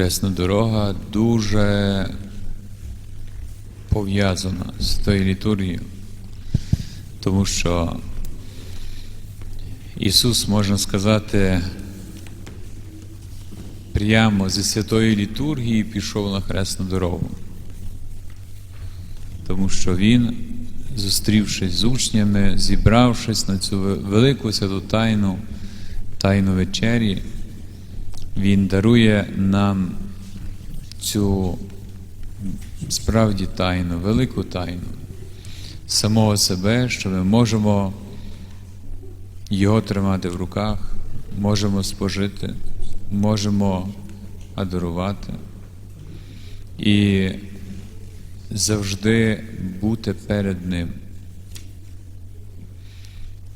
Хресна дорога дуже пов'язана з тою літургією, тому що Ісус, можна сказати, прямо зі святої літургії пішов на хресну дорогу, тому що Він, зустрівшись з учнями, зібравшись на цю велику святу тайну, тайну вечері, Він дарує нам цю справді тайну, велику тайну самого себе, що ми можемо його тримати в руках, можемо спожити, можемо адорувати і завжди бути перед Ним.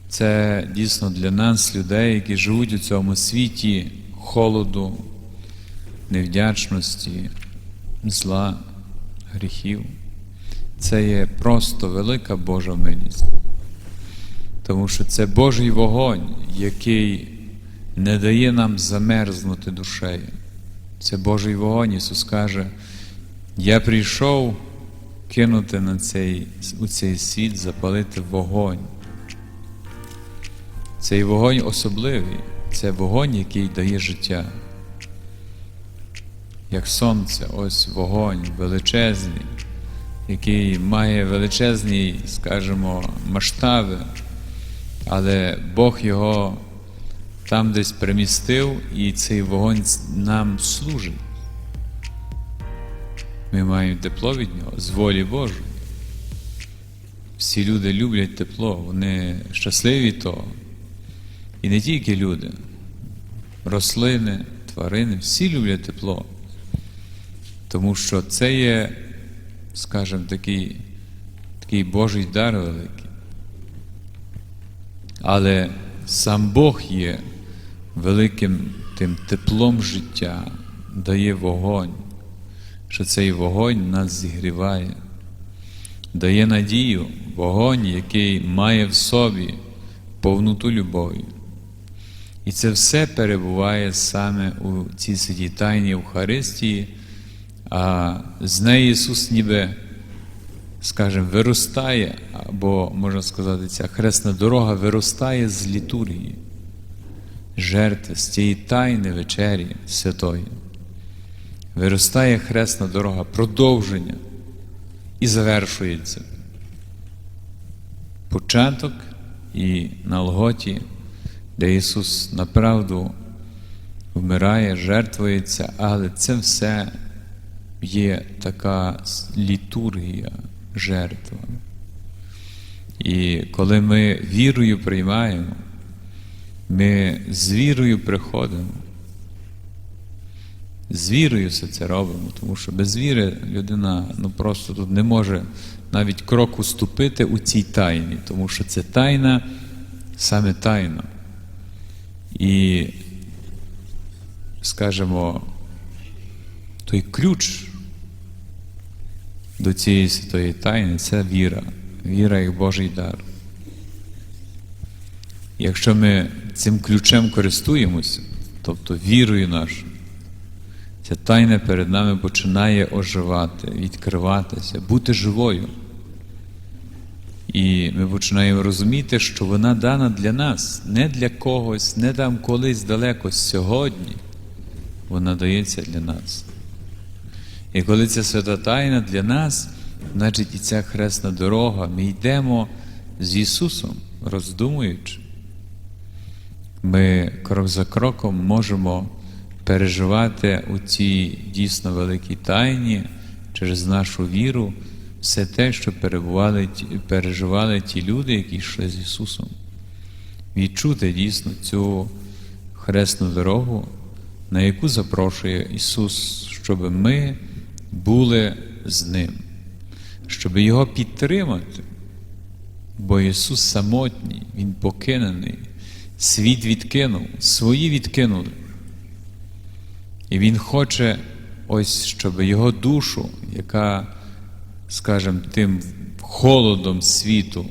Це дійсно для нас, людей, які живуть у цьому світі холоду, невдячності, зла, гріхів. Це є просто велика Божа милість. Тому що це Божий вогонь, який не дає нам замерзнути душею. Це Божий вогонь, Ісус каже, я прийшов кинути на цей, у цей світ, запалити вогонь. Цей вогонь особливий, це вогонь, який дає життя. Як сонце, ось вогонь величезний, який має величезні, скажімо, масштаби, але Бог його там десь примістив, і цей вогонь нам служить. Ми маємо тепло від нього з волі Божої. Всі люди люблять тепло, вони щасливі того. І не тільки люди, рослини, тварини, всі люблять тепло. Тому що це є, скажімо, такий, такий Божий дар великий. Але сам Бог є великим тим теплом життя, дає вогонь, що цей вогонь нас зігріває, дає надію, вогонь, який має в собі повноту любові. І це все перебуває саме у цій святій тайні Евхаристії, а з неї Ісус ніби, скажімо, виростає, або, можна сказати, ця хресна дорога виростає з літургії, жертви, з цієї тайни вечері святої. Виростає хресна дорога, продовження і завершується. Початок і на Лготі, де Ісус направду вмирає, жертвується, але це все є така літургія, жертва. І коли ми вірою приймаємо, ми з вірою приходимо. З вірою все це робимо, тому що без віри людина ну, просто тут не може навіть кроку ступити у цій тайні, тому що це тайна, саме тайна. І, скажімо, той ключ до цієї святої тайни це віра, віра як Божий дар. Якщо ми цим ключем користуємося, тобто вірою нашою, ця тайна перед нами починає оживати, відкриватися, бути живою. І ми починаємо розуміти, що вона дана для нас, не для когось, не там колись далеко сьогодні. Вона дається для нас. І коли ця свята тайна для нас, значить і ця хресна дорога, ми йдемо з Ісусом, роздумуючи. Ми крок за кроком можемо переживати у цій дійсно великій тайні через нашу віру все те, що переживали ті люди, які йшли з Ісусом. Відчути дійсно цю хресну дорогу, на яку запрошує Ісус, щоб ми були з Ним, щоб Його підтримати. Бо Ісус самотній, Він покинений, світ відкинув, свої відкинули. І Він хоче, ось, щоб Його душу, яка, скажімо, тим холодом світу,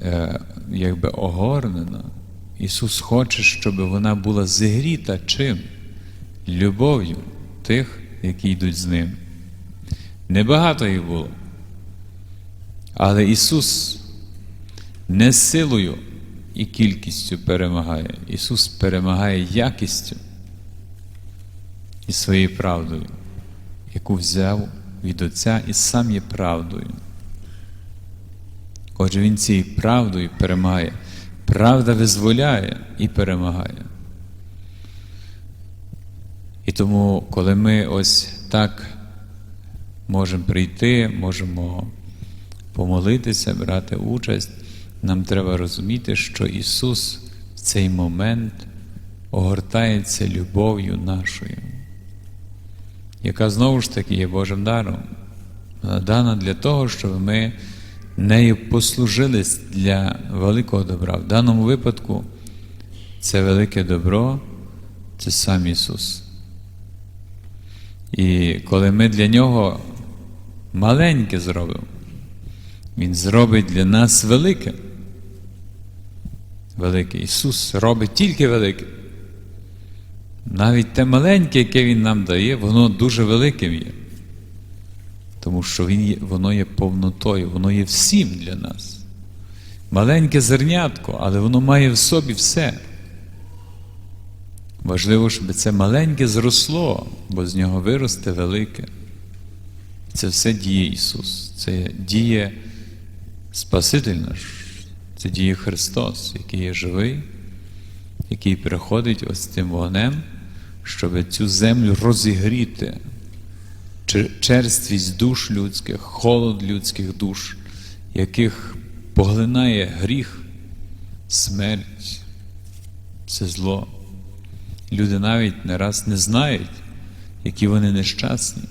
е, якби огорнена, Ісус хоче, щоб вона була зігріта чим? любов'ю тих, які йдуть з ним. Небагато їх було. Але Ісус не силою і кількістю перемагає. Ісус перемагає якістю і своєю правдою, яку взяв від Отця і сам є правдою. Отже, Він цією правдою перемагає. Правда визволяє і перемагає. І тому, коли ми ось так можемо прийти, можемо помолитися, брати участь, нам треба розуміти, що Ісус в цей момент огортається любов'ю нашою, яка знову ж таки є Божим даром. Вона дана для того, щоб ми нею послужились для великого добра. В даному випадку це велике добро, це сам Ісус. І коли ми для Нього маленьке зробимо, Він зробить для нас велике. Велике. Ісус робить тільки велике. Навіть те маленьке, яке Він нам дає, воно дуже великим є. Тому що він є, воно є повнотою, воно є всім для нас. Маленьке зернятко, але воно має в собі все. Важливо, щоб це маленьке зросло, бо з нього виросте велике. Це все діє Ісус. Це діє Спаситель наш, це діє Христос, який є живий, який приходить ось цим вогнем, щоб цю землю розігріти черствість душ людських, холод людських душ, яких поглинає гріх, смерть, це зло. Люди навіть не раз не знають, які вони нещасні.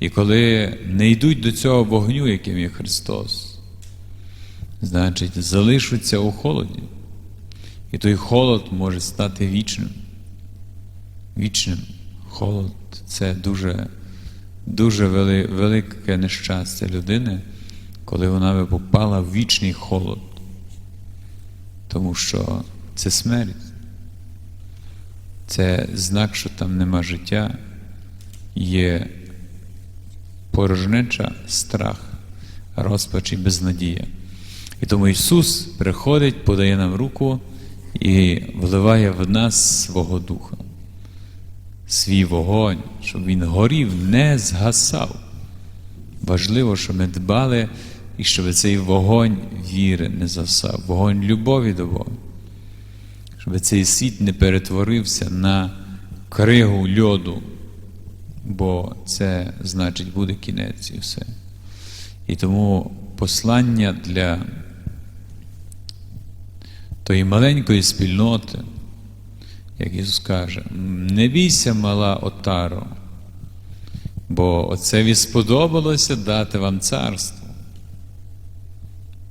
І коли не йдуть до цього вогню, яким є Христос, значить, залишаться у холоді. І той холод може стати вічним. Вічним. Холод це дуже дуже вели, велике нещастя людини, коли вона би попала в вічний холод. Тому що це смерть. Це знак, що там нема життя, є порожнеча, страх, розпач і безнадія. І тому Ісус приходить, подає нам руку і вливає в нас свого Духа, свій вогонь, щоб Він горів, не згасав. Важливо, щоб ми дбали і щоб цей вогонь віри не згасав, вогонь любові до Бога щоб цей світ не перетворився на кригу льоду, бо це значить буде кінець і все. І тому послання для тої маленької спільноти, як Ісус каже, не бійся, мала отаро, бо оцеві сподобалося дати вам царство,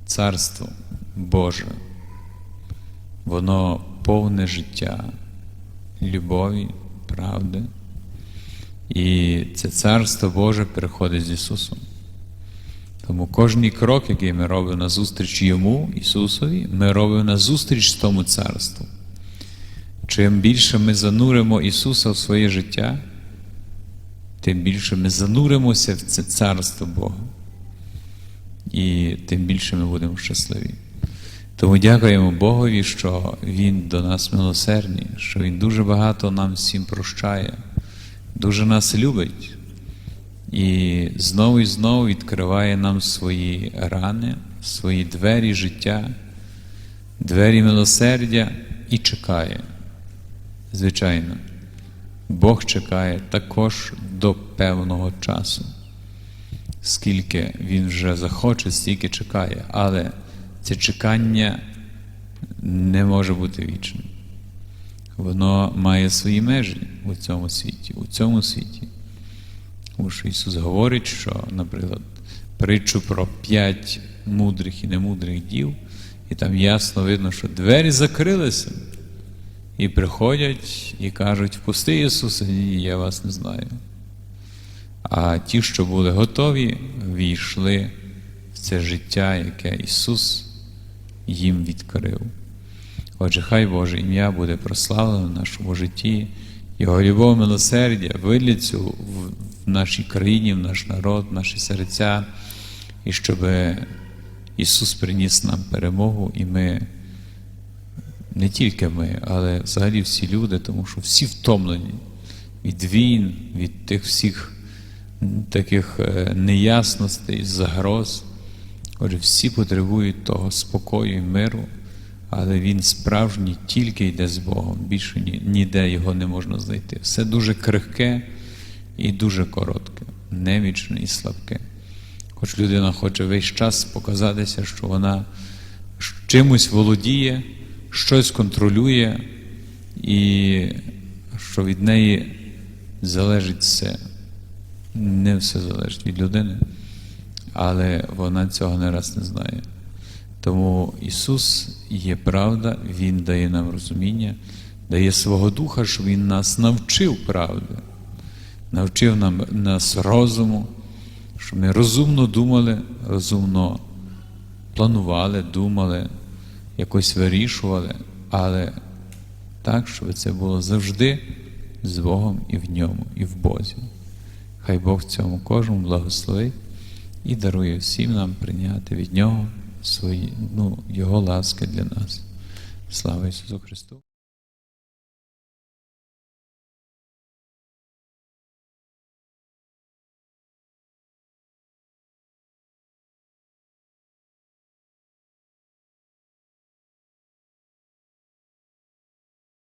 царство Боже. Воно повне життя, любові, правди. І це Царство Боже переходить з Ісусом. Тому кожний крок, який ми робимо на зустріч Йому, Ісусові, ми робимо на зустріч тому царству. Чим більше ми зануримо Ісуса в своє життя, тим більше ми зануримося в це царство Бога. І тим більше ми будемо щасливі. Тому дякуємо Богові, що Він до нас милосердний, що Він дуже багато нам всім прощає, дуже нас любить і знову і знову відкриває нам свої рани, свої двері життя, двері милосердя і чекає. Звичайно, Бог чекає також до певного часу. Скільки Він вже захоче, стільки чекає. але це чекання не може бути вічним. Воно має свої межі у цьому світі, у цьому світі. Тому що Ісус говорить, що, наприклад, притчу про п'ять мудрих і немудрих дів, і там ясно видно, що двері закрилися, і приходять і кажуть, впусти Ісуса, я вас не знаю. А ті, що були готові, війшли в це життя, яке Ісус їм відкрив. Отже, хай Боже ім'я буде прославлено в нашому житті Його любов, милосердя виліться в нашій країні, в наш народ, в наші серця, і щоб Ісус приніс нам перемогу, і ми, не тільки ми, але взагалі всі люди, тому що всі втомлені від війн, від тих всіх таких е, неясностей, загроз. Отже, всі потребують того спокою і миру, але він справжній тільки йде з Богом. Більше ні- ніде його не можна знайти. Все дуже крихке і дуже коротке, немічне і слабке. Хоч людина хоче весь час показатися, що вона чимось володіє, щось контролює, і що від неї залежить все. Не все залежить від людини, але вона цього не раз не знає. Тому Ісус є правда, Він дає нам розуміння, дає свого Духа, щоб Він нас навчив правди, навчив нам, нас розуму, щоб ми розумно думали, розумно планували, думали, якось вирішували, але так, щоб це було завжди з Богом і в ньому, і в Бозі. Хай Бог цьому кожному благословить і дарує всім нам прийняти від Нього свої, ну, Його ласки для нас. Слава Ісусу Христу!